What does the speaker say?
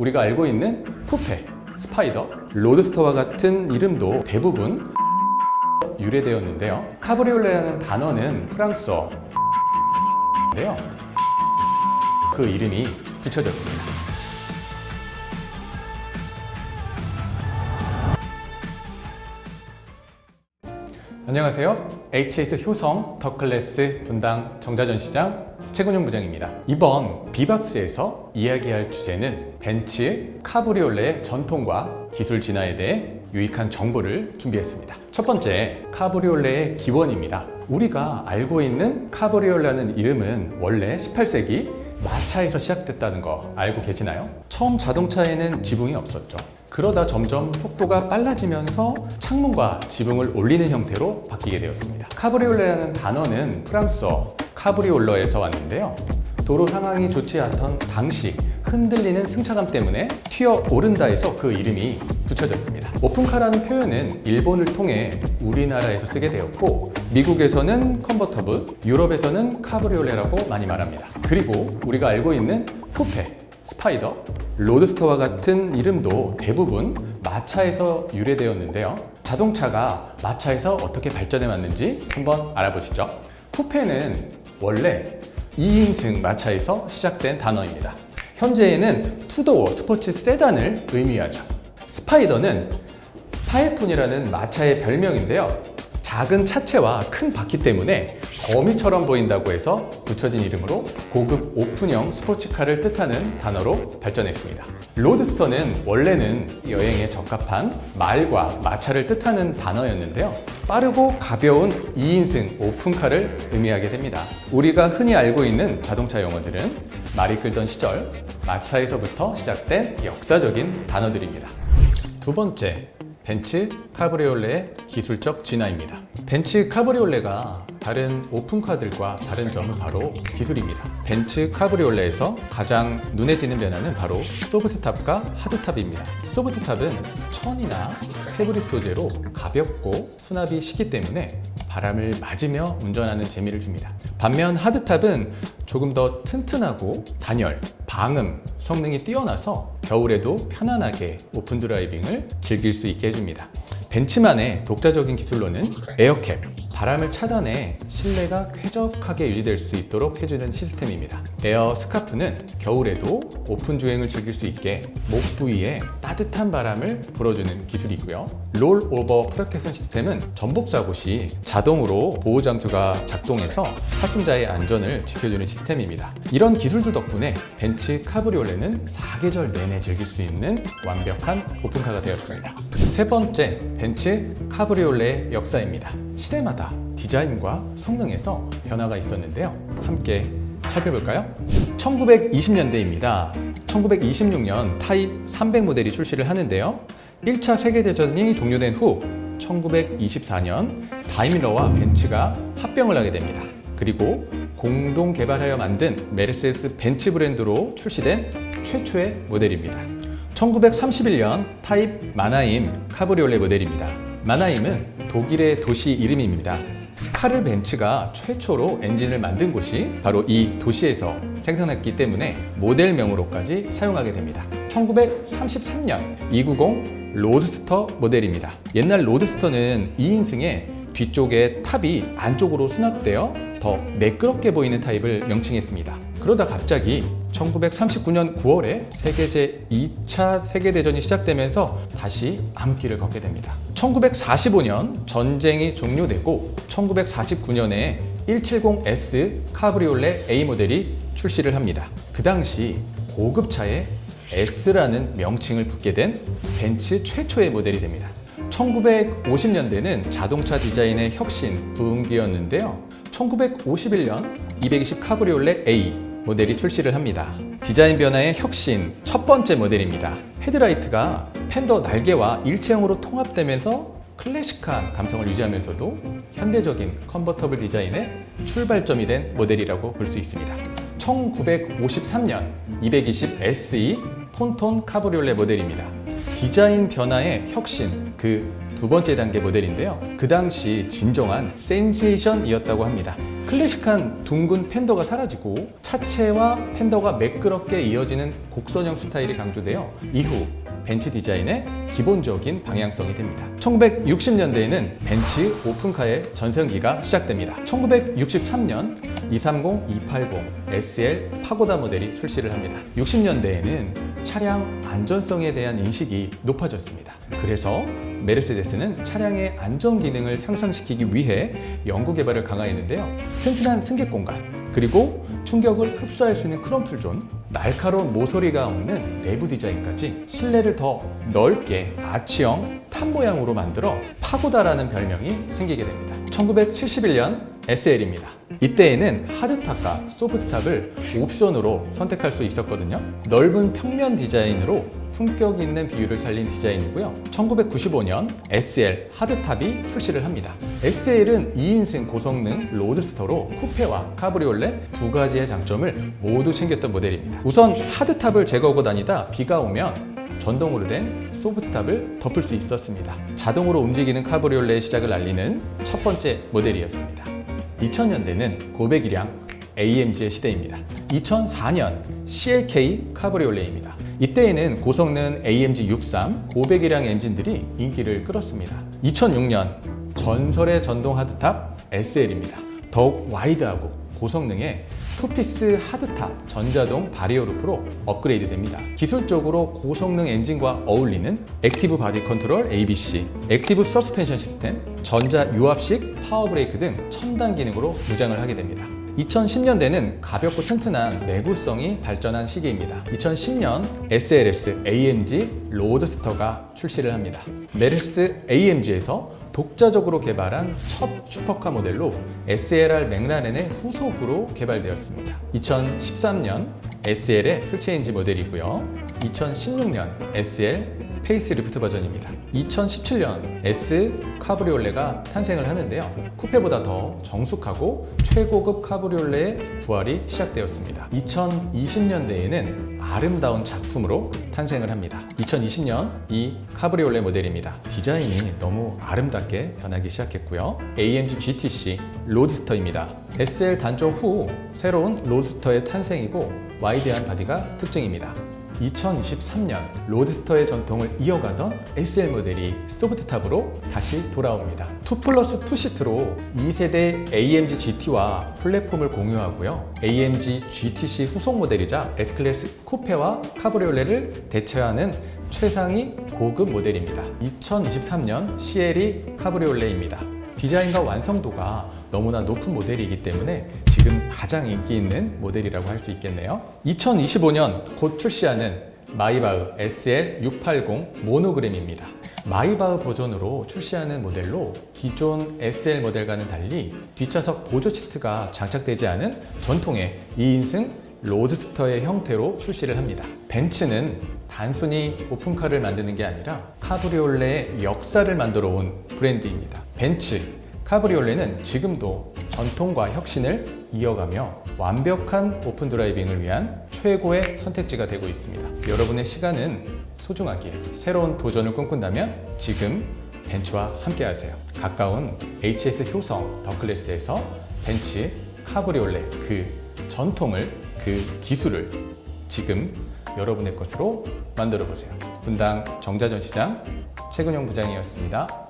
우리가 알고 있는 쿠페, 스파이더, 로드스터와 같은 이름도 대부분 유래되었는데요. 카브리올레라는 단어는 프랑스어 인데요. 그 이름이 붙여졌습니다. 안녕하세요. HS 효성 더클래스 분당 정자전 시장 최근용 부장입니다. 이번 비박스에서 이야기할 주제는 벤츠 카브리올레의 전통과 기술 진화에 대해 유익한 정보를 준비했습니다. 첫 번째, 카브리올레의 기원입니다. 우리가 알고 있는 카브리올레라는 이름은 원래 18세기 마차에서 시작됐다는 거 알고 계시나요? 처음 자동차에는 지붕이 없었죠. 그러다 점점 속도가 빨라지면서 창문과 지붕을 올리는 형태로 바뀌게 되었습니다. 카브리올레라는 단어는 프랑스어 카브리올러에서 왔는데요. 도로 상황이 좋지 않던 당시 흔들리는 승차감 때문에 튀어 오른다에서 그 이름이 붙여졌습니다. 오픈카라는 표현은 일본을 통해 우리나라에서 쓰게 되었고 미국에서는 컨버터블, 유럽에서는 카브리올레라고 많이 말합니다. 그리고 우리가 알고 있는 쿠페, 스파이더, 로드스터와 같은 이름도 대부분 마차에서 유래되었는데요. 자동차가 마차에서 어떻게 발전해 왔는지 한번 알아보시죠. 쿠페는 원래 2인승 마차에서 시작된 단어입니다. 현재에는 투도어 스포츠 세단을 의미하죠. 스파이더는 파에톤이라는 마차의 별명인데요. 작은 차체와 큰 바퀴 때문에 거미처럼 보인다고 해서 붙여진 이름으로 고급 오픈형 스포츠카를 뜻하는 단어로 발전했습니다. 로드스터는 원래는 여행에 적합한 말과 마차를 뜻하는 단어였는데요. 빠르고 가벼운 2인승 오픈카를 의미하게 됩니다. 우리가 흔히 알고 있는 자동차 용어들은 말이 끌던 시절 마차에서부터 시작된 역사적인 단어들입니다. 두 번째, 벤츠 카브리올레의 기술적 진화입니다. 벤츠 카브리올레가 다른 오픈카들과 다른 점은 바로 기술입니다. 벤츠 카브리올레에서 가장 눈에 띄는 변화는 바로 소프트탑과 하드탑입니다. 소프트탑은 천이나 패브릭 소재로 가볍고 수납이 쉽기 때문에 바람을 맞으며 운전하는 재미를 줍니다. 반면 하드탑은 조금 더 튼튼하고 단열, 방음 성능이 뛰어나서 겨울에도 편안하게 오픈 드라이빙을 즐길 수 있게 해줍니다. 벤츠만의 독자적인 기술로는 에어캡, 바람을 차단해 실내가 쾌적하게 유지될 수 있도록 해주는 시스템입니다. 에어 스카프는 겨울에도 오픈 주행을 즐길 수 있게 목 부위에 따뜻한 바람을 불어주는 기술이고요. 롤 오버 프로텍션 시스템은 전복 사고 시 자동으로 보호 장수가 작동해서 탑승자의 안전을 지켜주는 시스템입니다. 이런 기술들 덕분에 벤츠 카브리올레는 사계절 내내 즐길 수 있는 완벽한 오픈카가 되었습니다. 세 번째, 벤츠 카브리올레의 역사입니다. 시대마다 디자인과 성능에서 변화가 있었는데요. 함께 살펴볼까요? 1920년대입니다. 1926년 타입 300 모델이 출시를 하는데요. 1차 세계대전이 종료된 후 1924년 다이밀러와 벤츠가 합병을 하게 됩니다. 그리고 공동 개발하여 만든 메르세스 벤츠 브랜드로 출시된 최초의 모델입니다. 1931년 타입 마나임 카브리올레 모델입니다. 마나임은 독일의 도시 이름입니다. 카를 벤츠가 최초로 엔진을 만든 곳이 바로 이 도시에서 생산했기 때문에 모델명으로까지 사용하게 됩니다. 1933년 290 로드스터 모델입니다. 옛날 로드스터는 2인승에 뒤쪽에 탑이 안쪽으로 수납되어 더 매끄럽게 보이는 타입을 명칭했습니다. 그러다 갑자기 1939년 9월에 세계 제 2차 세계대전이 시작되면서 다시 암길을 걷게 됩니다. 1945년 전쟁이 종료되고 1949년에 170S 카브리올레 A 모델이 출시를 합니다. 그 당시 고급차에 S라는 명칭을 붙게 된 벤츠 최초의 모델이 됩니다. 1950년대는 자동차 디자인의 혁신 부흥기였는데요. 1951년 220 카브리올레 A 모델이 출시를 합니다. 디자인 변화의 혁신 첫 번째 모델입니다. 헤드라이트가 팬더 날개와 일체형으로 통합되면서 클래식한 감성을 유지하면서도 현대적인 컨버터블 디자인의 출발점이 된 모델이라고 볼 수 있습니다. 1953년 220 SE 폰톤 카브리올레 모델입니다. 디자인 변화의 혁신 그 두 번째 단계 모델인데요. 그 당시 진정한 센세이션이었다고 합니다. 클래식한 둥근 팬더가 사라지고 차체와 팬더가 매끄럽게 이어지는 곡선형 스타일이 강조되어 이후 벤츠 디자인의 기본적인 방향성이 됩니다. 1960년대에는 벤츠 오픈카의 전성기가 시작됩니다. 1963년 230, 280, SL 파고다 모델이 출시를 합니다. 60년대에는 차량 안전성에 대한 인식이 높아졌습니다. 그래서 메르세데스는 차량의 안전 기능을 향상시키기 위해 연구 개발을 강화했는데요. 튼튼한 승객 공간, 그리고 충격을 흡수할 수 있는 크롬풀 존, 날카로운 모서리가 없는 내부 디자인까지 실내를 더 넓게 아치형 탑 모양으로 만들어 파고다라는 별명이 생기게 됩니다. 1971년 SL입니다. 이때에는 하드탑과 소프트탑을 옵션으로 선택할 수 있었거든요. 넓은 평면 디자인으로 품격 있는 비율을 살린 디자인이고요. 1995년 SL 하드탑이 출시를 합니다. SL은 2인승 고성능 로드스터로 쿠페와 카브리올레 두 가지의 장점을 모두 챙겼던 모델입니다. 우선 하드탑을 제거하고 다니다 비가 오면 전동으로 된 소프트탑을 덮을 수 있었습니다. 자동으로 움직이는 카브리올레의 시작을 알리는 첫 번째 모델이었습니다. 2000년대는 고배기량 AMG의 시대입니다. 2004년 CLK 카브리올레입니다. 이때에는 고성능 AMG 63 고배기량 엔진들이 인기를 끌었습니다. 2006년 전설의 전동 하드탑 SL입니다. 더욱 와이드하고 고성능의 투피스 하드탑 전자동 바리어 루프로 업그레이드 됩니다. 기술적으로 고성능 엔진과 어울리는 액티브 바디 컨트롤 ABC, 액티브 서스펜션 시스템, 전자 유압식 파워 브레이크 등 첨단 기능으로 무장을 하게 됩니다. 2010년대는 가볍고 튼튼한 내구성이 발전한 시기입니다. 2010년 SLS AMG 로드스터가 출시를 합니다. 메르스 AMG에서 독자적으로 개발한 첫 슈퍼카 모델로 SLR 맥라렌의 후속으로 개발되었습니다. 2013년 SL의 풀체인지 모델이고요. 2016년 SL 페이스리프트 버전입니다. 2017년 S 카브리올레가 탄생을 하는데요. 쿠페보다 더 정숙하고 최고급 카브리올레의 부활이 시작되었습니다. 2020년대에는 아름다운 작품으로 탄생을 합니다. 2020년 이 카브리올레 모델입니다. 디자인이 너무 아름답게 변하기 시작했고요. AMG GTC 로드스터입니다. SL 단종 후 새로운 로드스터의 탄생이고 와이드한 바디가 특징입니다. 2023년 로드스터의 전통을 이어가던 SL 모델이 소프트탑으로 다시 돌아옵니다. 2 플러스 2 시트로 2세대 AMG GT와 플랫폼을 공유하고요. AMG GTC 후속 모델이자 S클래스 쿠페와 카브리올레를 대체하는 최상위 고급 모델입니다. 2023년 CLE 카브리올레입니다. 디자인과 완성도가 너무나 높은 모델이기 때문에 지금 가장 인기 있는 모델이라고 할 수 있겠네요. 2025년 곧 출시하는 마이바흐 SL680 모노그램입니다. 마이바흐 버전으로 출시하는 모델로 기존 SL 모델과는 달리 뒷좌석 보조 시트가 장착되지 않은 전통의 2인승 로드스터의 형태로 출시를 합니다. 벤츠는 단순히 오픈카를 만드는 게 아니라 카브리올레의 역사를 만들어 온 브랜드입니다. 벤츠, 카브리올레는 지금도 전통과 혁신을 이어가며 완벽한 오픈 드라이빙을 위한 최고의 선택지가 되고 있습니다. 여러분의 시간은 소중하기에 새로운 도전을 꿈꾼다면 지금 벤츠와 함께 하세요. 가까운 HS 효성 더클래스에서 벤츠 카브리올레 그 전통을 그 기술을 지금 여러분의 것으로 만들어 보세요. 분당 정자전 시장 최근용 부장이었습니다.